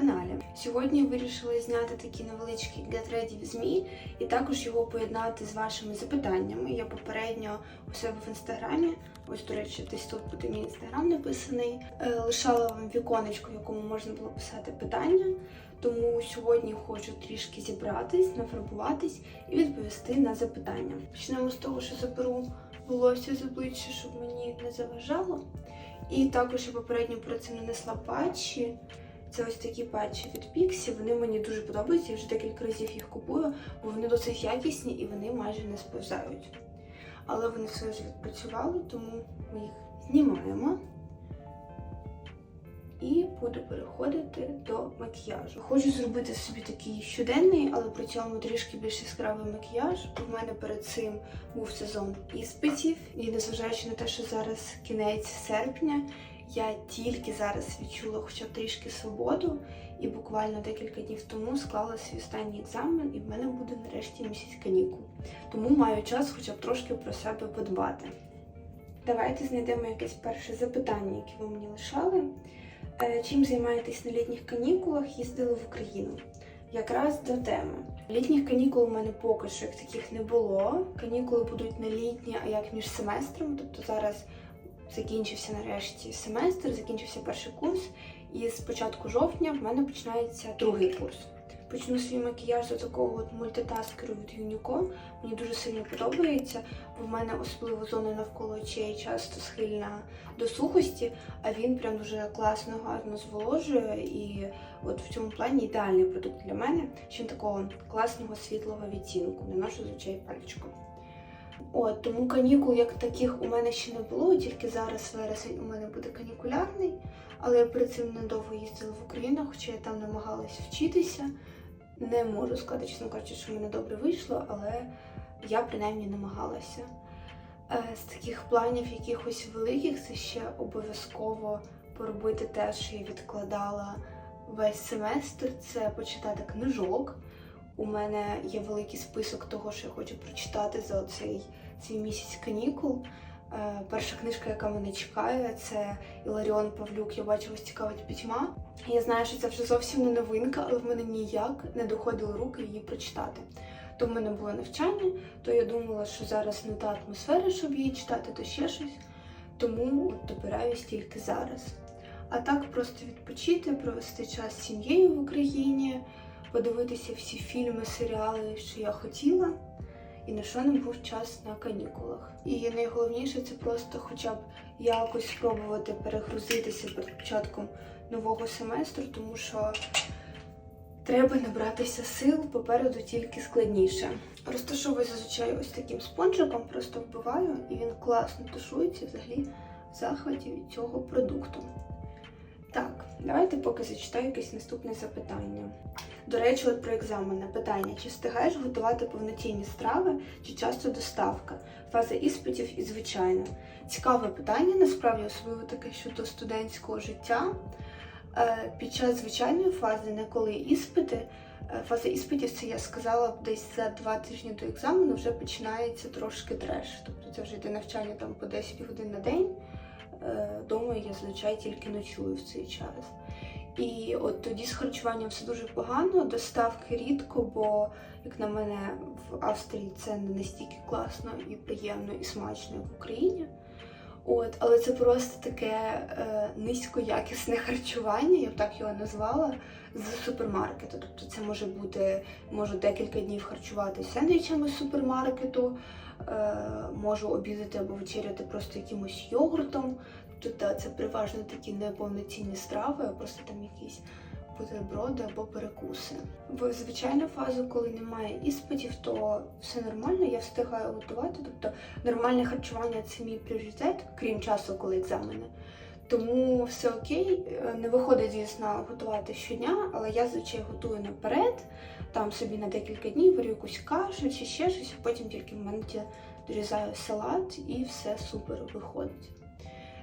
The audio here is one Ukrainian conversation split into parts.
каналі. Сьогодні вирішила зняти такий невеличкий Get Ready Me і також його поєднати з вашими запитаннями. Я попередньо у себе в інстаграмі, ось до речі, десь тут буде мій інстаграм написаний. е, Лишала вам віконечко, в якому можна було писати питання. Тому сьогодні хочу трішки зібратись, нафарбуватись і відповісти на запитання. Почнемо з того, що заберу волосся з обличчя, щоб мені не заважало. І також я попередньо про це нанесла патчі. Це ось такі патчі від Pixie. Вони мені дуже подобаються. Я вже декілька разів їх купую, бо вони досить якісні і вони майже не сповзають. Але вони все ж відпрацювали, тому ми їх знімаємо. І буду переходити до макіяжу. Хочу зробити собі такий щоденний, але при цьому трішки більш яскравий макіяж. У мене перед цим був сезон іспитів, і незважаючи на те, що зараз кінець серпня, я тільки зараз відчула хоча б трішки свободу, і буквально декілька днів тому склала свій останній екзамен, і в мене буде нарешті місяць канікул. Тому маю час хоча б трошки про себе подбати. Давайте знайдемо якесь перше запитання, яке ви мені лишали. Е, Чим займаєтесь на літніх канікулах? Їздили в Україну. Якраз до теми. Літніх канікул у мене поки що як таких не було. Канікули будуть не літні, а як між семестром. Тобто зараз закінчився нарешті семестр, закінчився перший курс, і з початку жовтня в мене починається другий курс. Почну свій макіяж з такого от мультитаскеру від Unico. Мені дуже сильно подобається, бо в мене особливо зона навколо очей часто схильна до сухості, а він прям дуже класно, гарно зволожує. І от в цьому плані ідеальний продукт для мене, ще такого класного світлого відтінку. Наношу з очей пальчиком. От, тому канікул як таких у мене ще не було, тільки зараз вересень у мене буде канікулярний, але я перед цим недовго їздила в Україну, хоча я там намагалася вчитися. Не можу сказати, чесно кажучи, що мене добре вийшло, але я принаймні намагалася. Е, З таких планів якихось великих це ще обов'язково поробити те, що я відкладала весь семестр, це почитати книжок. У мене є великий список того, що я хочу прочитати за цей свій місяць канікул. Е, Перша книжка, яка мене чекає, це Іларіон Павлюк. Я бачу, вас цікавить пітьма. Я знаю, що це вже зовсім не новинка, але в мене ніяк не доходили руки її прочитати. То в мене було навчання, то я думала, що зараз не та атмосфера, щоб її читати, то ще щось. Тому от добираюсь тільки зараз. А так просто відпочити, провести час з сім'єю в Україні, подивитися всі фільми, серіали, що я хотіла, і на що не був час на канікулах. І найголовніше це просто хоча б якось спробувати перегрузитися перед початком нового семестру, тому що треба набратися сил, попереду тільки складніше. Розташовую зазвичай ось таким спонжиком, просто вбиваю, і він класно тушується взагалі в захваті від цього продукту. Так, давайте поки зачитаю якесь наступне запитання. До речі, от про екзамени питання: чи встигаєш готувати повноцінні страви, чи часто доставка? Фаза іспитів і звичайно. Цікаве питання, насправді, особливо таке щодо студентського життя. Е, Під час звичайної фази, не коли іспити, е, фаза іспитів, це я сказала десь за два тижні до екзамену вже починається трошки треш. Тобто це вже йде навчання там по 10 годин на день. Е, Дома я зазвичай тільки ночую в цей час. І от тоді з харчуванням все дуже погано, доставки рідко, бо, як на мене, в Австрії це не настільки класно і приємно і смачно, як в Україні. От, але це просто таке е, низькоякісне харчування, я б так його назвала, з супермаркету. Тобто це може бути, можу декілька днів харчуватися сендвічами з супермаркету, е, можу обідати або вечеряти просто якимось йогуртом. Тобто це переважно такі неповноцінні страви, а просто там якісь бутерброди або перекуси. В звичайну фазу, коли немає іспитів, то все нормально, я встигаю готувати. Тобто нормальне харчування це мій пріоритет, крім часу, коли екзамени. Тому все окей, Е, не виходить, звісно, готувати щодня, але я зазвичай готую наперед, там собі на декілька днів варю якусь кашу чи ще щось, а потім тільки в моменті дорізаю салат і все супер виходить.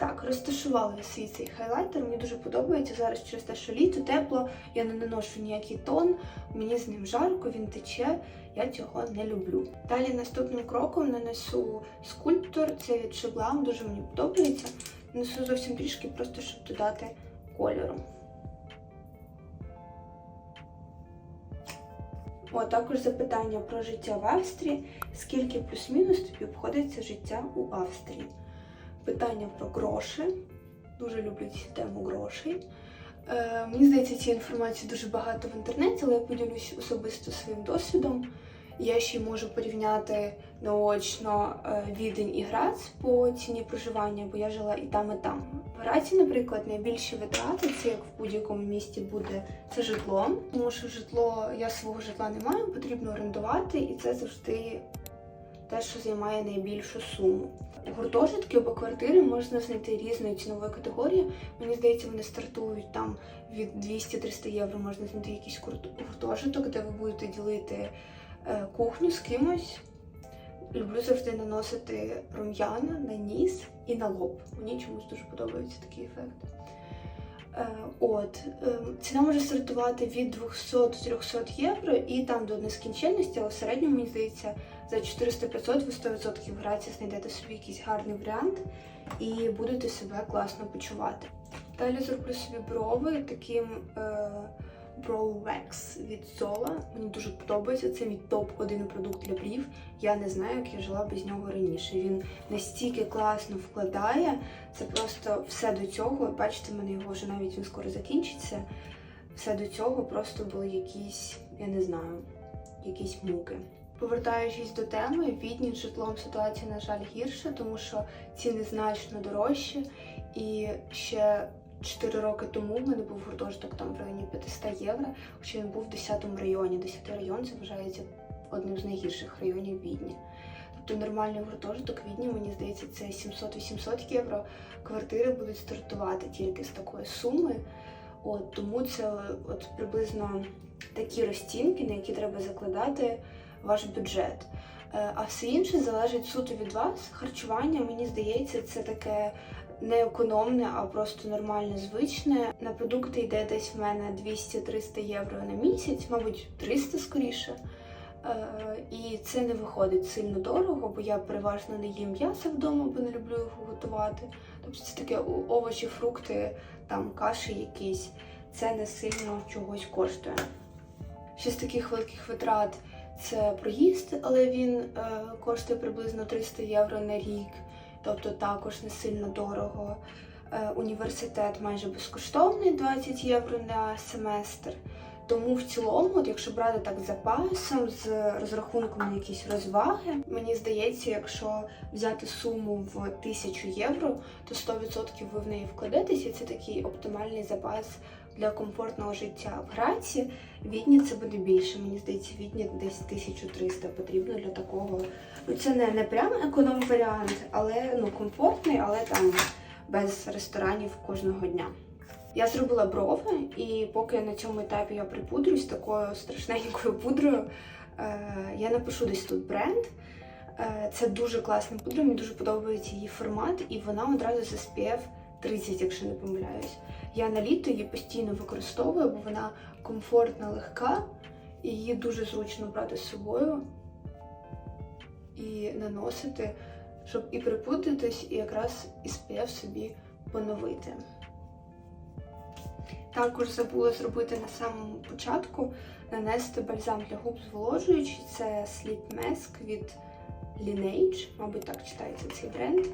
Так, розташувала я свій цей хайлайтер, мені дуже подобається. Зараз через те, що літо, тепло, я не наношу ніякий тон, мені з ним жарко, він тече, я цього не люблю. Далі наступним кроком нанесу скульптор, це від Шеглам, дуже мені подобається. Нанесу зовсім трішки, просто щоб додати кольору. О, також запитання про життя в Австрії. Скільки плюс-мінус тобі обходиться життя у Австрії? Питання про гроші. Дуже люблю цю тему грошей. Е, мені здається, цієї інформації дуже багато в інтернеті, але я поділюсь особисто своїм досвідом. Я ще можу порівняти наочно е, Відень і Грац по ціні проживання, бо я жила і там, і там. В Граці, наприклад, найбільші витрати, це як в будь-якому місті буде, це житло. Тому що житло, я свого житла не маю, потрібно орендувати, і це завжди те, що займає найбільшу суму. Гуртожитки або квартири можна знайти різної цінової категорії. Мені здається, вони стартують там від 200-300 євро. Можна знайти якийсь гуртожиток, де ви будете ділити е, кухню з кимось. Люблю завжди наносити рум'яна на ніс і на лоб. Мені чомусь дуже подобається такий ефект. Е, От е, ціна може стартувати від 200-300 євро і там до нескінченності, але в середньому мені здається за 400-500 ви 100% грації знайдете собі якийсь гарний варіант і будете себе класно почувати. Далі зроблю собі брови таким е, Brow Wax від Zola. Мені дуже подобається. Це мій топ-1 продукт для брів. Я не знаю, як я жила без нього раніше. Він настільки класно вкладає. Це просто все до цього. Бачите, в мене його вже навіть він скоро закінчиться. Все до цього просто були якісь, я не знаю, якісь муки. Повертаючись до теми, Відні житлом ситуація, на жаль, гірша, тому що ціни значно дорожчі. І ще 4 роки тому в мене був гуртожиток там в районі 500 євро, хоча він був в 10 районі. 10 район це вважається одним з найгірших районів Відні. Тобто нормальний гуртожиток Відні, мені здається, це 700-800 євро. Квартири будуть стартувати тільки з такої суми. От, тому це от приблизно такі розцінки, на які треба закладати ваш бюджет. Е, А все інше залежить суто від вас. Харчування, мені здається, це таке не економне, а просто нормальне, звичне. На продукти йде десь в мене 200-300 євро на місяць, мабуть, 300 скоріше. Е, І це не виходить сильно дорого, бо я переважно не їм м'яса вдома, бо не люблю його готувати. Тобто це таке овочі, фрукти, там каші якісь. Це не сильно чогось коштує. Ще з таких великих витрат це проїзд, але він е, коштує приблизно 300 євро на рік, тобто також не сильно дорого. Е, університет майже безкоштовний 20 євро на семестр. Тому в цілому, от якщо брати так запасом, з розрахунком на якісь розваги, мені здається, якщо взяти суму в 1000 євро, то 100% ви в неї вкладетесь, і це такий оптимальний запас для комфортного життя в Граці. В Відні це буде більше. Мені здається, Відні десь 1300 потрібно для такого. Ну це не, не прям економ варіант, але ну комфортний, але там без ресторанів кожного дня. Я зробила брови, і поки на цьому етапі я припудрюсь такою страшненькою пудрою, е, я напишу десь тут бренд. Е, це дуже класна пудра, мені дуже подобається її формат, і вона одразу з SPF 30, якщо не помиляюсь. Я на літо її постійно використовую, бо вона комфортна, легка, і її дуже зручно брати з собою і наносити, щоб і припудритись, і якраз SPF собі поновити. Також забула зробити на самому початку нанести бальзам для губ зволожуючий. Це Sleep Mask від Lineage, мабуть, так читається цей бренд.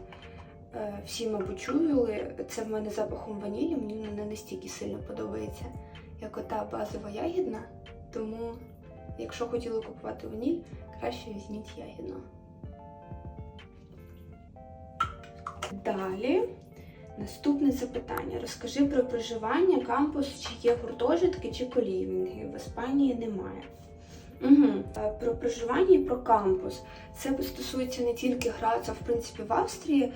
Е, Всі, мабуть, чули. Це в мене запахом ванілі, мені не настільки сильно подобається, як ота базова ягідна. Тому, якщо хотіли купувати ваніль, краще візьміть ягідну. Далі. Наступне запитання. Розкажи про проживання, кампус, чи є гуртожитки, чи колівінги. В Іспанії немає. Угу. Про проживання і про кампус. Це стосується не тільки Граца, в принципі, в Австрії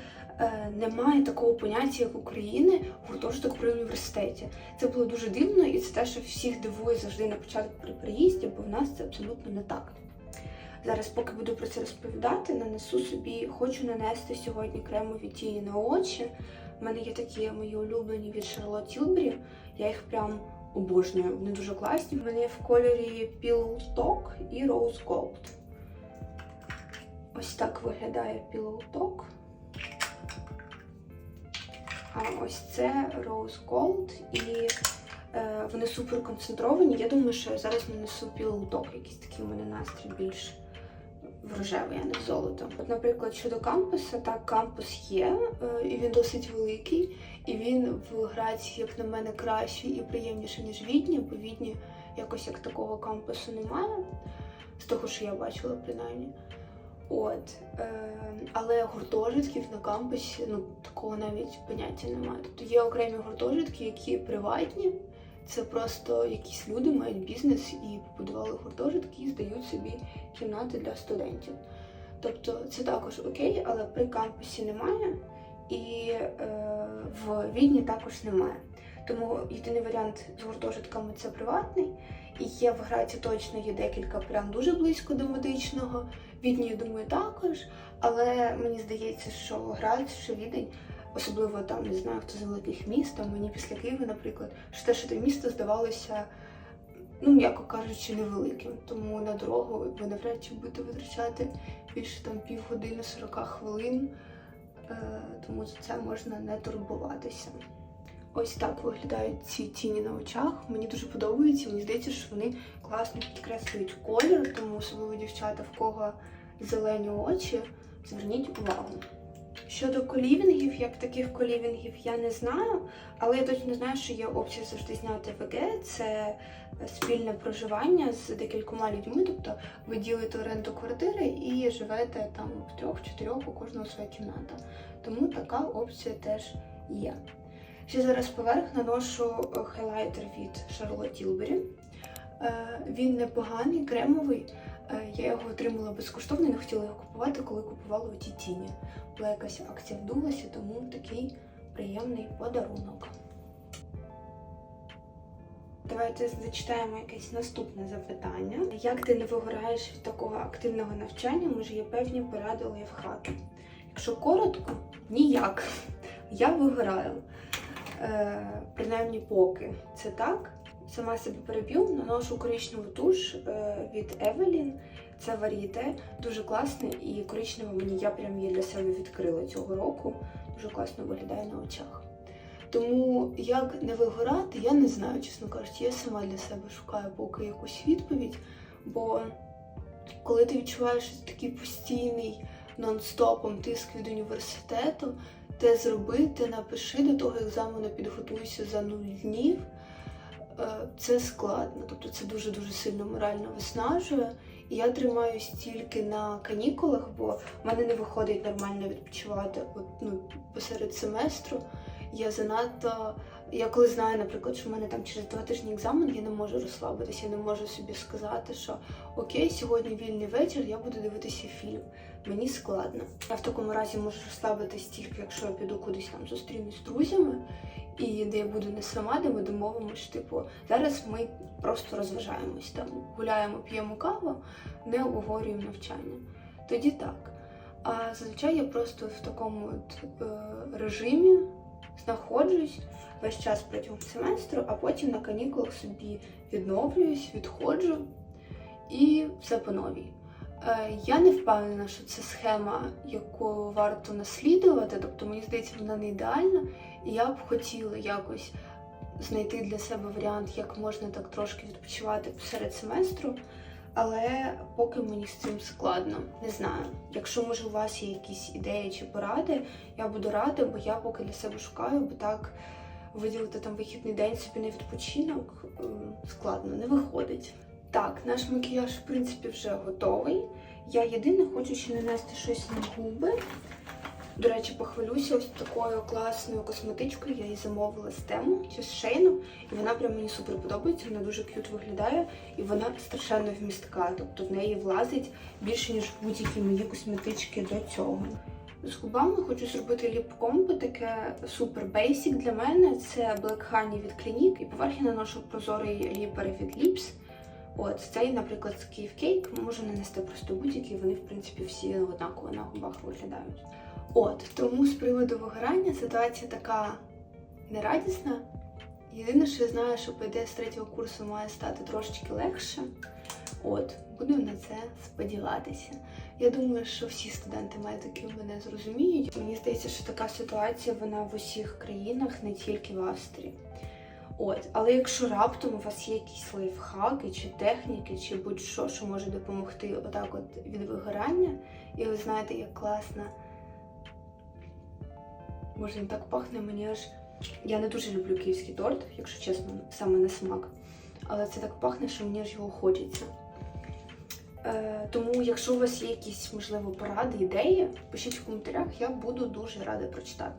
немає такого поняття, як України, гуртожиток при університеті. Це було дуже дивно, і це те, що всіх дивує завжди на початку при приїзді, бо в нас це абсолютно не так. Зараз, поки буду про це розповідати, нанесу собі, хочу нанести сьогодні кремові тіні на очі. У мене є такі мої улюблені від Charlotte Tilbury. Я їх прям обожнюю. Вони дуже класні. В мене є в кольорі Talk і Rose Gold. Ось так виглядає Talk. Ось це Rose Gold і Е, Вони супер концентровані. Я думаю, що я зараз нанесу білок, якийсь такий у мене настрій більш в рожевий, а не в золото. От, наприклад, щодо кампуса, так, кампус є, е, і він досить великий, і він в Грації, як на мене, кращий і приємніший, ніж Відні, бо Відні якось як такого кампусу немає, з того, що я бачила, принаймні. От, е, але гуртожитків на кампусі ну такого навіть поняття немає. Тобто є окремі гуртожитки, які приватні. Це просто якісь люди мають бізнес і побудували гуртожитки і здають собі кімнати для студентів. Тобто це також окей, але при кампусі немає, і е, в Відні також немає. Тому єдиний варіант з гуртожитками це приватний. І є в Граці точно є декілька прям дуже близько до медичного. Відні, я думаю, також. Але мені здається, що Грац, що Відень, особливо там не знаю, хто з великих міст, там мені після Києва, наприклад, що те, що те місто здавалося, ну м'яко кажучи, невеликим. Тому на дорогу ви навряд чи будете витрачати більше там півгодини 40 хвилин. Е, тому за це можна не турбуватися. Ось так виглядають ці тіні на очах. Мені дуже подобається. Мені здається, що вони класно підкреслюють колір, тому особливо дівчата, в кого зелені очі, зверніть увагу. Щодо колівінгів, як таких колівінгів я не знаю, але я точно знаю, що є опція завжди зняти ВГ. Це спільне проживання з декількома людьми, тобто ви ділите оренду квартири і живете там в трьох-чотирьох, у кожного своя кімната. Тому така опція теж є. Ще зараз поверх наношу хайлайтер від Charlotte Tilbury. Е, Він непоганий, кремовий. Е, Я його отримала безкоштовно і не хотіла його купувати, коли купувала оті тіні. Була якась акція вдулася, тому такий приємний подарунок. Давайте зачитаємо якесь наступне запитання. Як ти не вигораєш від такого активного навчання? Може є певні поради лайфхаки? Якщо коротко, ніяк. Я вигораю. Е, принаймні поки це так. Сама себе переб'ю, наношу коричневу туш е, від Evelyn. Це варіте, дуже класне і коричнева мені я прям її для себе відкрила цього року. Дуже класно виглядає на очах. Тому як не вигорати, я не знаю, чесно кажучи. Я сама для себе шукаю поки якусь відповідь. Бо коли ти відчуваєш такий постійний нон-стопом тиск від університету, те зробити, напиши до того екзамену, підготуйся за нуль днів. Е, Це складно, тобто це дуже-дуже сильно морально виснажує. І я тримаюсь тільки на канікулах, бо в мене не виходить нормально відпочивати от, ну, посеред семестру. Я занадто. Я коли знаю, наприклад, що в мене там через два тижні екзамен, я не можу розслабитися, я не можу собі сказати, що окей, сьогодні вільний вечір, я буду дивитися фільм. Мені складно. Я в такому разі можу розслабитись тільки, якщо я піду кудись там зустрінусь з друзями, і де я буду не сама, де ми домовимося, типу, зараз ми просто розважаємось там, гуляємо, п'ємо каву, не обговорюємо навчання. Тоді так. А зазвичай я просто в такому от, е, режимі знаходжусь весь час протягом семестру, а потім на канікулах собі відновлююсь, відходжу і все по новій. Е, Я не впевнена, що це схема, яку варто наслідувати, тобто мені здається, вона не ідеальна, і я б хотіла якось знайти для себе варіант, як можна так трошки відпочивати посеред семестру. Але поки мені з цим складно, не знаю. Якщо може у вас є якісь ідеї чи поради, я буду рада, бо я поки для себе шукаю, бо так виділити там вихідний день собі на відпочинок ем, складно, не виходить. Так, наш макіяж, в принципі, вже готовий. Я єдине хочу ще нанести щось на губи. До речі, похвалюся ось такою класною косметичкою. Я її замовила з тему чи з шейну, і вона прям мені супер подобається. Вона дуже к'ют виглядає, і вона страшенно вмістка. Тобто в неї влазить більше ніж будь-які мої косметички до цього. З губами хочу зробити ліп-комбо, таке супер бейсік для мене. Це Black Honey від Clinique, і поверх я наношу прозорий ліпер від Lips. От цей, наприклад, з Київ Кейк можу нанести просто будь-які, вони, в принципі, всі однаково на губах виглядають. От, тому з приводу вигорання ситуація така нерадісна. Єдине, що я знаю, що по з третього курсу має стати трошечки легше. От, буду на це сподіватися. Я думаю, що всі студенти медики мене зрозуміють. Мені здається, що така ситуація вона в усіх країнах, не тільки в Австрії. От, але якщо раптом у вас є якісь лайфхаки чи техніки, чи будь-що, що може допомогти отак от від вигорання, і ви знаєте, як класно. Боже, він так пахне мені аж. Я не дуже люблю київський торт, якщо чесно, саме на смак. Але це так пахне, що мені аж його хочеться. Е, тому, якщо у вас є якісь, можливо, поради, ідеї, пишіть в коментарях, я буду дуже рада прочитати.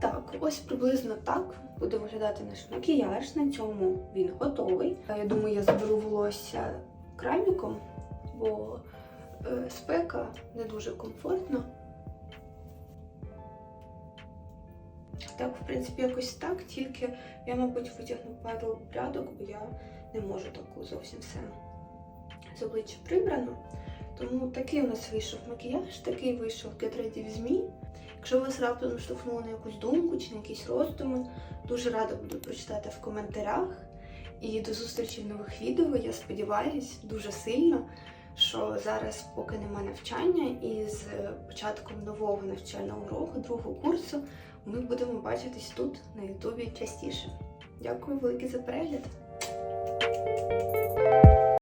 Так, ось приблизно так буде виглядати наш макіяж. На цьому він готовий. Е, Я думаю, я заберу волосся краміком, бо е, спека не дуже комфортно. Так, в принципі, якось так, тільки я, мабуть, витягну пару прядок, бо я не можу таку зовсім все з обличчя прибрано. Тому такий у нас вийшов макіяж, такий вийшов Get Ready. Якщо вас раптом штовхнуло на якусь думку чи на якісь роздуми, дуже рада буду прочитати в коментарях. І до зустрічі в нових відео. Я сподіваюся дуже сильно, що зараз, поки нема навчання, і з початком нового навчального року, другого курсу, ми будемо бачитись тут на Ютубі частіше. Дякую велике за перегляд!